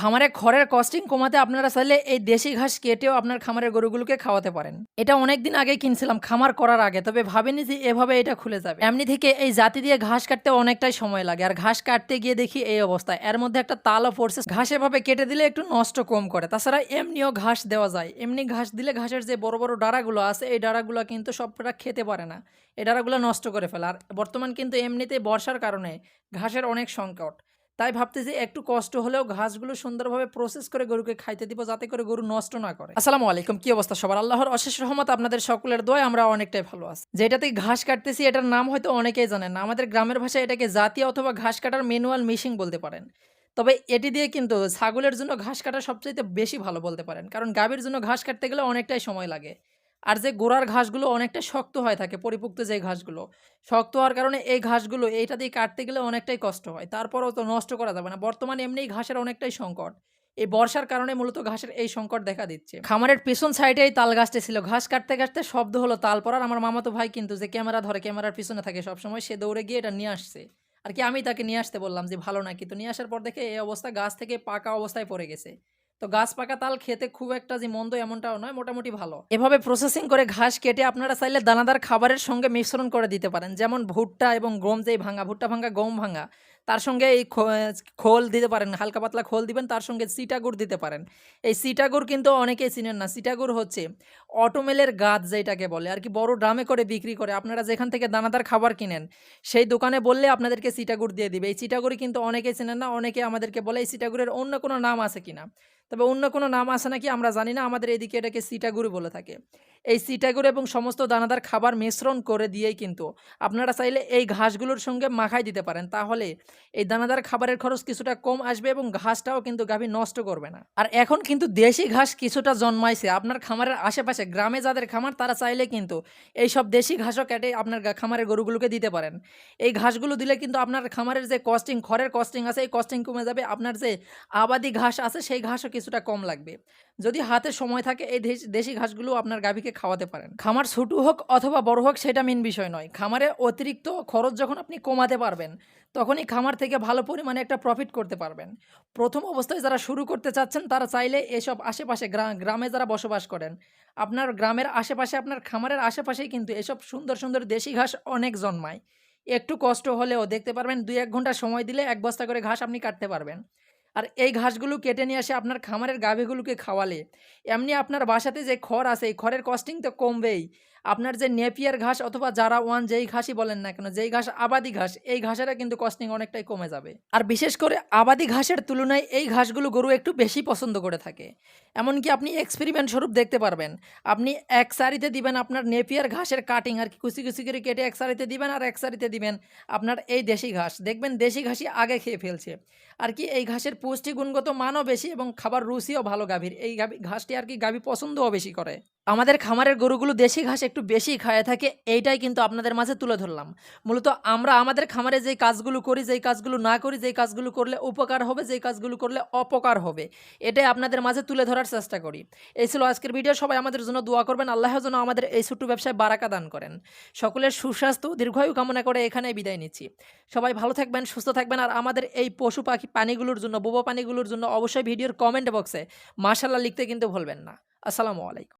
খামারে খড়ের কস্টিং কমাতে আপনারা চাইলে এই দেশি ঘাস কেটেও আপনার খামারের গরুগুলোকে খাওয়াতে পারেন। এটা অনেকদিন আগে কিনছিলাম, খামার করার আগে, তবে ভাবিনি যে এভাবে এটা খুলে যাবে। এমনি থেকে এই জাতি দিয়ে ঘাস কাটতে অনেকটাই সময় লাগে, আর ঘাস কাটতে গিয়ে দেখি এই অবস্থায়। এর মধ্যে একটা তালও পড়ছে ঘাস এভাবে কেটে দিলে একটু নষ্ট কম করে। তাছাড়া এমনিও ঘাস দেওয়া যায়। এমনি ঘাস দিলে ঘাসের যে বড় বড় ডাড়াগুলো আছে, এই ডাড়াগুলো কিন্তু সবটা খেতে পারে না। এই ডাড়াগুলো নষ্ট করে ফেলে। আর বর্তমান কিন্তু এমনিতে বর্ষার কারণে ঘাসের অনেক সংকট। তাই ভাবতেছি একটু কষ্ট হলেও ঘাসগুলো সুন্দরভাবে প্রসেস করে গরুকে খাইতে দিব যাতে করে গরু নষ্ট না করে। আসসালামু আলাইকুম, কি অবস্থা সবার? আল্লাহর অশেষ রহমত, আপনাদের সকলের দোয় আমরা অনেকটাই ভালো আছি। যেটাতে ঘাস কাটতেছি, এটার নাম হয়তো অনেকেই জানেন না। আমাদের গ্রামের ভাষায় এটাকে জাতীয় অথবা ঘাস কাটার ম্যানুয়াল মেশিন বলতে পারেন। তবে এটি দিয়ে কিন্তু ছাগলের জন্য ঘাস কাটা সবচেয়ে বেশি ভালো বলতে পারেন। কারণ গাভীর জন্য ঘাস কাটতে গেলে অনেকটাই সময় লাগে। আর যে গোড়ার ঘাসগুলো অনেকটা শক্ত হয়ে থাকে, পরিপুক্ত যে ঘাসগুলো, শক্ত হওয়ার কারণে এই ঘাসগুলো এইটা দিয়ে কাটতে গেলে অনেকটাই কষ্ট হয়। তারপরেও তো নষ্ট করা যাবে না। বর্তমানে এমনিই ঘাসের অনেকটাই সংকট। এই বর্ষার কারণে মূলত ঘাসের এই সংকট দেখা দিচ্ছে। খামারের পেছন সাইডে এই তাল গাছটা ছিল। ঘাস কাটতে কাটতে শব্দ হলো তাল পড়ার। আমার মামাতো ভাই কিন্তু যে ক্যামেরা ধরে, ক্যামেরার পিছনে থাকে সবসময়, সে দৌড়ে গিয়ে এটা নিয়ে আসছে। আর কি আমি তাকে নিয়ে আসতে বললাম যে, ভালো নাকি? তো নিয়ে আসার পর দেখে এই অবস্থা, গাছ থেকে পাকা অবস্থায় পড়ে গেছে। তো গাছ পাকা তাল খেতে খুব একটা যে মন্দ এমনটাও নয়, মোটামুটি ভালো। এভাবে প্রসেসিং করে ঘাস কেটে আপনারা চাইলে দানাদার খাবারের সঙ্গে মিশ্রণ করে দিতে পারেন, যেমন ভুট্টা এবং গম যেই ভাঙা, ভুট্টা ভাঙা, গম ভাঙা, তার সঙ্গে এই খোল দিতে পারেন, হালকা পাতলা খোল দিবেন, তার সঙ্গে সিটাগুড় দিতে পারেন। এই সিটাগুড় কিন্তু অনেকেই চিনেন না। সিটাগুড় হচ্ছে অটোমেলের গাছ যেটাকে বলে, আর কি বড় ড্রামে করে বিক্রি করে। আপনারা যেখান থেকে দানাদার খাবার কিনেন, সেই দোকানে বললে আপনাদেরকে সিটাগুড় দিয়ে দিবে। এই সিটাগুড়ি কিন্তু অনেকেই চেনেন না, অনেকে আমাদেরকে বলে এই সিটাগুড়ের অন্য কোনো নাম আছে কিনা। তবে অন্য কোনো নাম আছে নাকি আমরা জানি না। আমাদের এদিকে এটাকে সিটাগুরু বলে থাকে। এই সিটাগুড়ি এবং সমস্ত দানাদার খাবার মিশ্রণ করে দিয়েই কিন্তু আপনারা চাইলে এই ঘাসগুলোর সঙ্গে মাখাই দিতে পারেন। তাহলে এই দানাদার খাবারের খরচ কিছুটা কম আসবে এবং ঘাসটাও কিন্তু গাভী নষ্ট করবে না। আর এখন কিন্তু দেশি ঘাস কিছুটা জন্মাইছে। আপনার খামারের আশেপাশে, গ্রামে যাদের খামার, তারা চাইলে কিন্তু এই সব দেশি ঘাসও কেটে আপনার খামারের গরুগুলোকে দিতে পারেন। এই ঘাসগুলো দিলে কিন্তু আপনার খামারের যে কস্টিং খড়ের কস্টিং আছে, এই কস্টিং কমে যাবে। আপনার যে আবাদি ঘাস আছে, সেই ঘাসও কিছুটা কম লাগবে। যদি হাতে সময় থাকে, এই দেশ- ঘাসগুলো আপনার গাভীকে খাওয়াতে পারেন। খামার ছোট হোক অথবা বড় হোক, সেটা মেন বিষয় নয়। খামারে অতিরিক্ত খরচ যখন আপনি কমাতে পারবেন, তখনই খামার থেকে ভালো পরিমাণে একটা প্রফিট করতে পারবেন। প্রথম অবস্থায় যারা শুরু করতে চাচ্ছেন, তারা চাইলে এসব আশেপাশে গ্রা- গ্রামে যারা বসবাস করেন, আপনার গ্রামের আশেপাশে, আপনার খামারের আশেপাশেই কিন্তু এসব সুন্দর সুন্দর দেশি ঘাস অনেক জন্মায়। একটু কষ্ট হলেও দেখতে পারবেন, দুই এক ঘণ্টা সময় দিলে এক বস্তা করে ঘাস আপনি কাটতে পারবেন। আর এই ঘাসগুলো কেটে নিয়ে এসে আপনার খামারের গাভীগুলোকে খাওয়ালে। এমনি আপনার বাসাতে যে খড় আছে, এই খড়ের কস্টিং তো কমবেই। আপনার যে নেপিয়ার ঘাস অথবা যারা ওয়ান যেই ঘাসই বলেন না কেন, যেই ঘাস আবাদি ঘাস, এই ঘাসের কিন্তু কস্টিং অনেকটাই কমে যাবে। আর বিশেষ করে আবাদি ঘাসের তুলনায় এই ঘাসগুলো গরু একটু বেশি পছন্দ করে থাকে। এমনকি আপনি এক্সপেরিমেন্ট স্বরূপ দেখতে পারবেন। আপনি এক সারিতে দিবেন আপনার নেপিয়ার ঘাসের কাটিং আর কি, কুচি কুচি করে কেটে এক সারিতে দিবেন আর এক সারিতে দিবেন আপনার এই দেশি ঘাস। দেখবেন দেশি ঘাসই আগে খেয়ে ফেলছে। আর কি এই ঘাসের পুষ্টি গুণগত মানও বেশি এবং খাবার রুচিও ভালো গাভীর। এই গাভী ঘাসটি আর কি গাভী পছন্দও বেশি করে। আমাদের খামারের গরুগুলো দেশি ঘাস একটু বেশি খায় থাকে, এইটাই কিন্তু আপনাদের মাঝে তুলে ধরলাম। মূলত আমরা আমাদের খামারে যেই কাজগুলো করি, যেই কাজগুলো না করি, যেই কাজগুলো করলে উপকার হবে, যেই কাজগুলো করলে অপকার হবে, এটাই আপনাদের মাঝে তুলে ধরার চেষ্টা করি। এই ছিল আজকের ভিডিও। সবাই আমাদের জন্য দোয়া করবেন। আল্লাহ যেন আমাদের এই ছোট্ট ব্যবসায় বারাকা দান করেন। সকলের সুস্বাস্থ্য দীর্ঘায়ু কামনা করে এখানে বিদায় নিচ্ছি। সবাই ভালো থাকবেন, সুস্থ থাকবেন, আর আমাদের এই পশু পাখি পানিগুলোর জন্য পানিগুলোর জন্য অবশ্যই ভিডিওর কমেন্ট বক্সে মাশাল্লাহ লিখতে কিন্তু ভুলবেন না। আসসালামু আলাইকুম।